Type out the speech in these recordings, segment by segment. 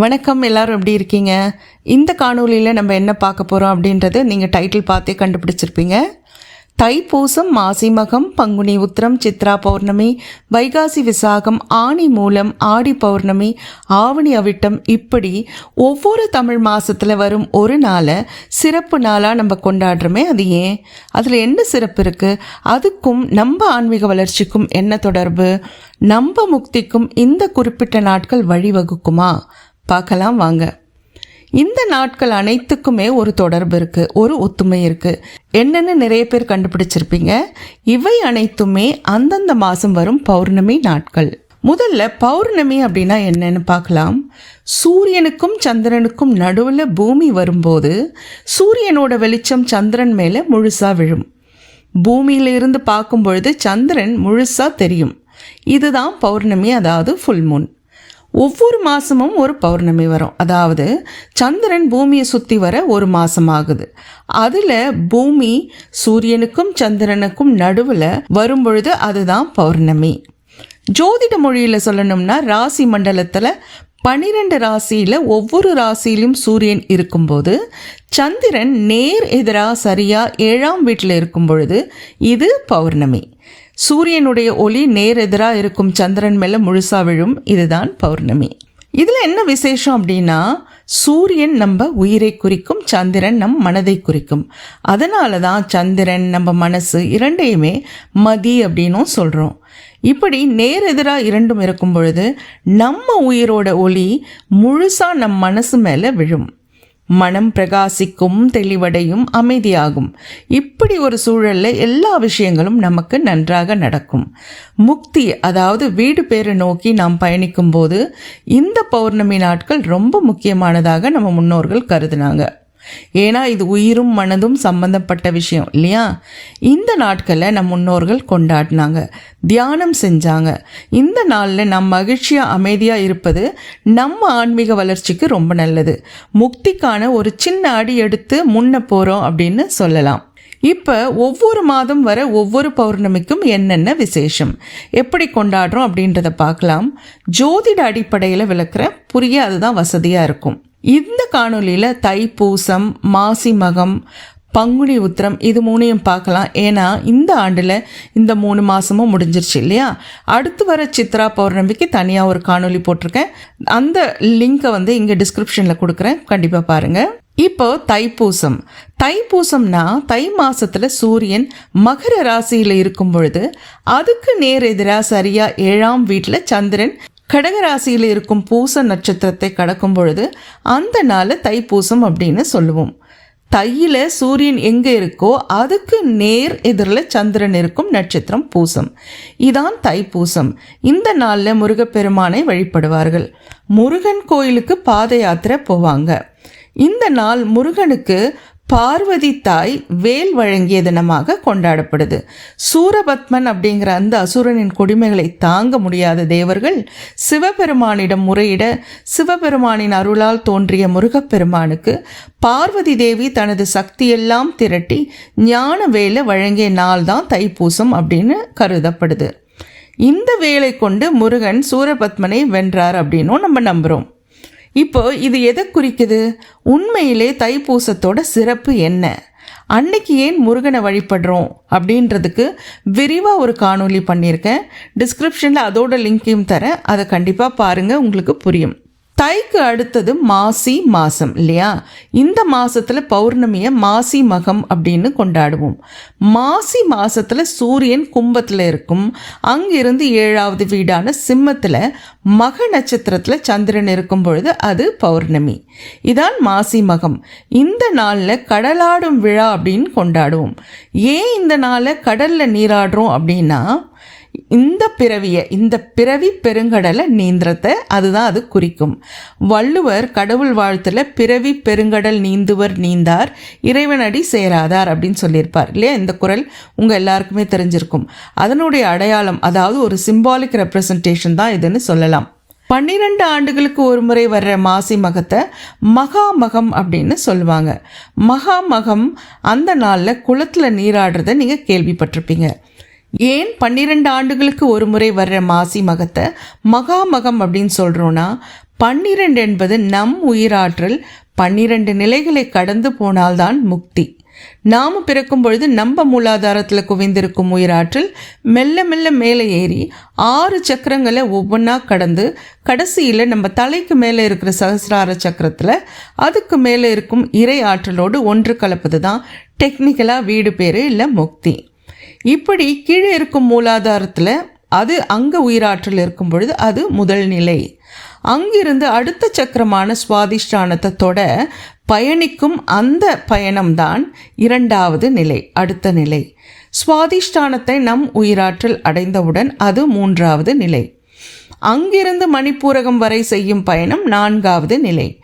வணக்கம் எல்லாரும் எப்படி இருக்கீங்க? இந்த காணொளியில் நம்ம என்ன பார்க்க போகிறோம் அப்படின்றது நீங்கள் டைட்டில் பார்த்தே கண்டுபிடிச்சிருப்பீங்க. தைப்பூசம் மாசி மகம் பங்குனி உத்திரம் சித்ரா பௌர்ணமி வைகாசி விசாகம் ஆனி மூலம் ஆடி பௌர்ணமி ஆவணி அவிட்டம் இப்படி ஒவ்வொரு தமிழ் மாதத்தில் வரும் ஒரு நாளை சிறப்பு நாளாக நம்ம கொண்டாடுறோமே அது ஏன்? அதில் என்ன சிறப்பு இருக்குது அதுக்கும் நம்ம ஆன்மீக வளர்ச்சிக்கும் என்ன தொடர்பு? நம்ம முக்திக்கும் இந்த குறிப்பிட்ட நாட்கள் வழிவகுக்குமா? பார்க்கலாம் வாங்க. இந்த நாட்கள் அனைத்துக்குமே ஒரு தொடர்பு இருக்குது ஒரு ஒத்துமை இருக்குது என்னென்னு நிறைய பேர் கண்டுபிடிச்சிருப்பீங்க. இவை அனைத்துமே அந்தந்த மாதம் வரும் பௌர்ணமி நாட்கள். முதல்ல பௌர்ணமி அப்படின்னா என்னன்னு பார்க்கலாம். சூரியனுக்கும் சந்திரனுக்கும் நடுவில் பூமி வரும்போது சூரியனோட வெளிச்சம் சந்திரன் மேலே முழுசாக விழும். பூமியிலிருந்து பார்க்கும் பொழுது சந்திரன் முழுசாக தெரியும். இதுதான் பௌர்ணமி அதாவது ஃபுல்மூன் ஒவ்வொரு மாதமும் ஒரு பௌர்ணமி வரும். அதாவது சந்திரன் பூமியை சுற்றி வர ஒரு மாதம் ஆகுது அதில் பூமி சூரியனுக்கும் சந்திரனுக்கும் நடுவில் வரும்பொழுது அதுதான் பௌர்ணமி. ஜோதிட மொழியில் சொல்லணும்னா ராசி மண்டலத்தில் பன்னிரெண்டு ராசியில் ஒவ்வொரு ராசியிலும் சூரியன் இருக்கும்போது சந்திரன் நேர் எதிராக சரியாக ஏழாம் வீட்டில் இருக்கும் பொழுது இது பௌர்ணமி. சூரியனுடைய ஒளி நேர் எதிராக இருக்கும் சந்திரன் மேலே முழுசாக விழும் இதுதான் பௌர்ணமி. இதில் என்ன விசேஷம் அப்படின்னா சூரியன் நம்ம உயிரை குறிக்கும் சந்திரன் நம் மனதை குறிக்கும். அதனால தான் சந்திரன் நம்ம மனசு இரண்டையுமே மதி அப்படின்னும் சொல்கிறோம் இப்படி நேர் எதிராக இரண்டும் இருக்கும் பொழுது நம்ம உயிரோட ஒளி முழுசாக நம் மனசு மேலே விழும். மனம் பிரகாசிக்கும் தெளிவடையும் அமைதியாகும். இப்படி ஒரு சூழலில் எல்லா விஷயங்களும் நமக்கு நன்றாக நடக்கும். முக்தி அதாவது வீடு பேரை நோக்கி நாம் பயணிக்கும் போது இந்த பௌர்ணமி நாட்கள் ரொம்ப முக்கியமானதாக நம்ம முன்னோர்கள் கருதுனாங்க. ஏன்னா இது உயிரும் மனதும் சம்பந்தப்பட்ட விஷயம் இல்லையா? இந்த நாட்களில் நம் முன்னோர்கள் கொண்டாடினாங்க தியானம் செஞ்சாங்க. இந்த நாளில் நம் மகிழ்ச்சியாக அமைதியாக இருப்பது நம்ம ஆன்மீக வளர்ச்சிக்கு ரொம்ப நல்லது. முக்திக்கான ஒரு சின்ன அடி எடுத்து முன்ன போகிறோம் அப்படின்னு சொல்லலாம். இப்போ ஒவ்வொரு மாதம் வர ஒவ்வொரு பௌர்ணமிக்கும் என்னென்ன விசேஷம் எப்படி கொண்டாடுறோம் அப்படின்றத பார்க்கலாம். ஜோதிட அடிப்படையில் விளக்குற புரிய அதுதான் வசதியாக இருக்கும். இந்த காணொளியில் தைப்பூசம் மாசி மகம் பங்குனி உத்திரம் இது மூணையும் பார்க்கலாம். ஏன்னா இந்த ஆண்டில் இந்த மூணு மாதமும் முடிஞ்சிருச்சு இல்லையா? அடுத்து வர சித்ரா பௌர்ணமிக்கு தனியாக ஒரு காணொளி போட்டிருக்கேன். அந்த லிங்க்கை வந்து இங்கே டிஸ்கிரிப்ஷனில் கொடுக்குறேன். கண்டிப்பாக பாருங்கள் இப்போ தைப்பூசம் தைப்பூசம்னா தை மாசத்துல சூரியன் மகர ராசியில் இருக்கும் பொழுது அதுக்கு நேர் எதிராக சரியா ஏழாம் வீட்டில் சந்திரன் கடகராசியில் இருக்கும் பூச நட்சத்திரத்தை கடக்கும் பொழுது அந்த நாள் தைப்பூசம் அப்படின்னு சொல்லுவோம். தையில் சூரியன் எங்கே இருக்கோ அதுக்கு நேர் எதிரில் சந்திரன் இருக்கும் நட்சத்திரம் பூசம். இதான் தைப்பூசம். இந்த நாளில் முருகப்பெருமானை வழிபடுவார்கள். முருகன் கோயிலுக்கு பாத யாத்திரை போவாங்க. இந்த நாள் முருகனுக்கு பார்வதி தாய் வேல் வழங்கிய தினமாக கொண்டாடப்படுது. சூரபத்மன் அப்படிங்கிற அந்த அசுரனின் கொடுமைகளை தாங்க முடியாத தேவர்கள் சிவபெருமானிடம் முறையிட சிவபெருமானின் அருளால் தோன்றிய முருகப்பெருமானுக்கு பார்வதி தேவி தனது சக்தியெல்லாம் திரட்டி ஞான வேலை வழங்கிய நாள் தான் தைப்பூசம் அப்படின்னு கருதப்படுது. இந்த வேலை கொண்டு முருகன் சூரபத்மனை வென்றார் அப்படின்னும் நம்ம நம்புகிறோம் இப்போ இது எதை குறிக்குது? உண்மையிலே தைப்பூசத்தோட சிறப்பு என்ன? அன்னைக்கு ஏன் முருகனை வழிபடுறோம்? அப்படின்றதுக்கு விரிவாக ஒரு காணொலி பண்ணியிருக்கேன். டிஸ்கிரிப்ஷனில் அதோட லிங்க்கையும் தரேன். அதை கண்டிப்பாக பாருங்கள் உங்களுக்கு புரியும். தைக்கு அடுத்தது மாசி மாசம் இல்லையா? இந்த மாசத்துல பௌர்ணமியை மாசி மகம் அப்படின்னு கொண்டாடுவோம். மாசி மாசத்துல சூரியன் கும்பத்தில் இருக்கும். அங்கிருந்து ஏழாவது வீடான சிம்மத்தில் மக நட்சத்திரத்தில் சந்திரன் இருக்கும் பொழுது அது பௌர்ணமி. இதான் மாசி மகம். இந்த நாளில் கடலாடும் விழா அப்படின்னு கொண்டாடுவோம். ஏன் இந்த நாளை கடலில் நீராடுறோம் அப்படின்னா இந்த பிறவியை இந்த பிறவி பெருங்கடலை நீந்திரத்தை அதுதான் அது குறிக்கும். வள்ளுவர் கடவுள் வாழ்த்துல பிறவி பெருங்கடல் நீந்துவர் நீந்தார் இறைவனடி சேராதார் அப்படின்னு சொல்லியிருப்பார் இல்லையா? இந்த குரல் உங்கள் எல்லாருக்குமே தெரிஞ்சிருக்கும். அதனுடைய அடையாளம் அதாவது ஒரு சிம்பாலிக் ரெப்ரசன்டேஷன் தான் இதுன்னு சொல்லலாம். பன்னிரெண்டு ஆண்டுகளுக்கு ஒரு முறை வர்ற மாசி மகத்தை மகாமகம் அப்படின்னு சொல்லுவாங்க. மகாமகம் அந்த நாளில் குளத்தில் நீராடுறத நீங்கள் கேள்விப்பட்டிருப்பீங்க. ஏன் பன்னிரெண்டு ஆண்டுகளுக்கு ஒரு முறை வர்ற மாசி மகத்தை மகாமகம் அப்படின்னு சொல்கிறோன்னா பன்னிரண்டு என்பது நம் உயிராற்றல் பன்னிரண்டு நிலைகளை கடந்து போனால்தான் முக்தி. நாம் பிறக்கும் பொழுது நம்ம மூலாதாரத்தில் குவிந்திருக்கும் உயிராற்றல் மெல்ல மெல்ல மேலே ஏறி ஆறு சக்கரங்களை ஒவ்வொன்றா கடந்து கடைசியில் நம்ம தலைக்கு மேலே இருக்கிற சகசிரார சக்கரத்தில் அதுக்கு மேலே இருக்கும் இறை ஆற்றலோடு ஒன்று கலப்பது தான் டெக்னிக்கலாக வீடு பேர் இல்லை முக்தி. இப்படி கீழே இருக்கும் மூலாதாரத்தில் அது அங்கே உயிராற்றல் இருக்கும் பொழுது அது முதல் நிலை. அங்கிருந்து அடுத்த சக்கரமான சுவாதிஷ்டானத்தை தொட பயணிக்கும் அந்த பயணம்தான் இரண்டாவது நிலை அடுத்த நிலை. சுவாதிஷ்டானத்தை நம் உயிராற்றல் அடைந்தவுடன் அது மூன்றாவது நிலை. அங்கிருந்து மணிப்பூரகம் வரை செய்யும் பயணம் நான்காவது நிலை.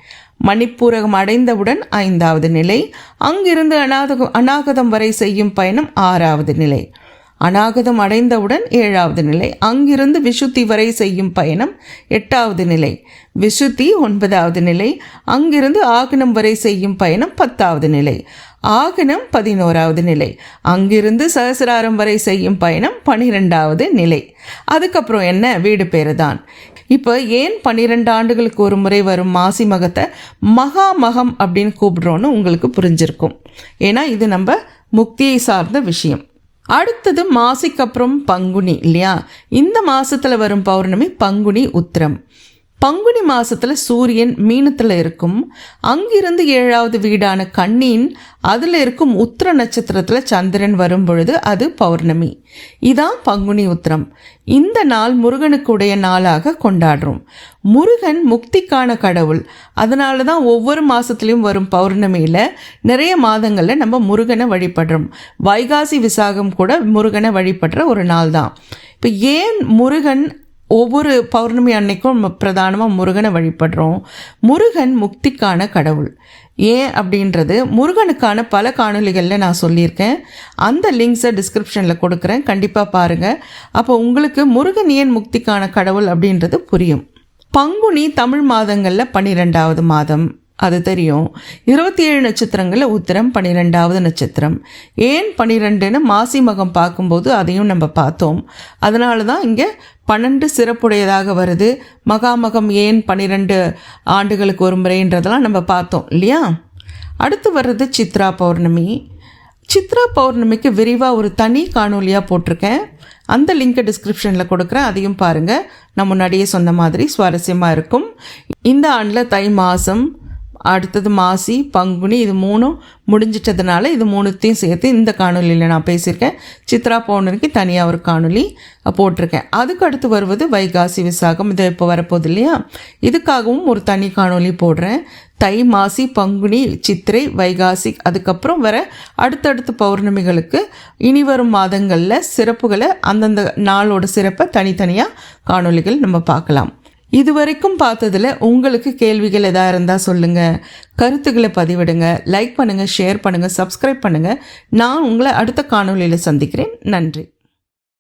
மணிப்பூரகம் அடைந்தவுடன் ஐந்தாவது நிலை. அங்கிருந்து அநாதகம் அநாகதம் வரை செய்யும் பயணம் ஆறாவது நிலை. அநாகதம் அடைந்தவுடன் ஏழாவது நிலை. அங்கிருந்து விசுத்தி வரை செய்யும் பயணம் எட்டாவது நிலை. விசுத்தி ஒன்பதாவது நிலை. அங்கிருந்து ஆகனம் வரை செய்யும் பயணம் பத்தாவது நிலை. ஆகனம் பதினோராவது நிலை. அங்கிருந்து சகசிராரம் வரை செய்யும் பயணம் பனிரெண்டாவது நிலை. அதுக்கப்புறம் என்ன? வீடு பேரு தான் இப்போ ஏன் பன்னிரெண்டு ஆண்டுகளுக்கு ஒரு முறை வரும் மாசி மகத்தை மகா மகம் அப்படின்னு கூப்பிடுறோன்னு உங்களுக்கு புரிஞ்சிருக்கும். ஏன்னா இது நம்ம முக்தியை சார்ந்த விஷயம். அடுத்தது மாசிக்கு அப்புறம் பங்குனி இல்லையா? இந்த மாதத்தில் வரும் பௌர்ணமி பங்குனி உத்திரம். பங்குனி மாசத்துல சூரியன் மீனத்தில் இருக்கும். அங்கிருந்து ஏழாவது வீடான கண்ணின் அதில் இருக்கும் உத்திர நட்சத்திரத்தில் சந்திரன் வரும் பொழுது அது பௌர்ணமி. இதான் பங்குனி உத்திரம். இந்த நாள் முருகனுக்கு உடைய நாளாக கொண்டாடுறோம். முருகன் முக்திக்கான கடவுள். அதனால தான் ஒவ்வொரு மாதத்துலேயும் வரும் பௌர்ணமியில் நிறைய மாதங்களில் நம்ம முருகனை வழிபடுறோம். வைகாசி விசாகம் கூட முருகனை வழிபடுற ஒரு நாள் தான் இப்போ ஏன் முருகன் ஒவ்வொரு பௌர்ணமி அன்னைக்கும் நம்ம பிரதானமாக முருகனை வழிபடுறோம். முருகன் முக்திக்கான கடவுள். ஏன் அப்படின்றது முருகனுக்கான பல காணொலிகளில் நான் சொல்லியிருக்கேன். அந்த லிங்க்ஸை டிஸ்கிரிப்ஷனில் கொடுக்குறேன். கண்டிப்பாக பாருங்கள் அப்போ உங்களுக்கு முருகன் ஏன் முக்திக்கான கடவுள் அப்படின்றது புரியும். பங்குனி தமிழ் மாதங்களில் பன்னிரெண்டாவது மாதம். அது தெரியும். இருபத்தி ஏழு நட்சத்திரங்களில் உத்திரம் பன்னிரெண்டாவது நட்சத்திரம். ஏன் பன்னிரெண்டுன்னு மாசி மகம் பார்க்கும்போது அதையும் நம்ம பார்த்தோம். அதனால தான் இங்கே பன்னெண்டு சிறப்புடையதாக வருது. மகாமகம் ஏன் பன்னிரெண்டு ஆண்டுகளுக்கு ஒரு முறைன்றதெல்லாம் நம்ம பார்த்தோம் இல்லையா? அடுத்து வர்றது சித்ரா பௌர்ணமி. சித்ரா பௌர்ணமிக்கு விரிவாக ஒரு தனி காணொலியாக போட்டிருக்கேன். அந்த லிங்க்கை டிஸ்கிரிப்ஷனில் கொடுக்குறேன். அதையும் பாருங்கள் நான் முன்னாடியே சொன்ன மாதிரி சுவாரஸ்யமாக இருக்கும். இந்த ஆண்டில் தை மாதம் அடுத்தது மாசி பங்குனி இது மூணும் முடிஞ்சிட்டதுனால இது மூணுத்தையும் சேர்த்து இந்த காணொலியில் நான் பேசியிருக்கேன். சித்ரா பௌர்ணமிக்கு தனியாக ஒரு காணொலி போட்டிருக்கேன். அதுக்கு அடுத்து வருவது வைகாசி விசாகம். இது இப்போ வரப்போகுது இல்லையா? இதுக்காகவும் ஒரு தனி காணொலி போடுறேன். தை மாசி பங்குனி சித்திரை வைகாசி அதுக்கப்புறம் வர அடுத்தடுத்த பௌர்ணமிகளுக்கு இனி வரும் மாதங்களில் சிறப்புகளை அந்தந்த நாளோட சிறப்பை தனித்தனியாக காணொலிகள் நம்ம பார்க்கலாம். இது வரைக்கும் பார்த்ததில் உங்களுக்கு கேள்விகள் எதாக இருந்தால் சொல்லுங்கள் கருத்துக்களை பதிவிடுங்க. லைக் பண்ணுங்கள் ஷேர் பண்ணுங்கள் சப்ஸ்கிரைப் பண்ணுங்கள் நான் உங்களை அடுத்த காணொலியில் சந்திக்கிறேன். நன்றி.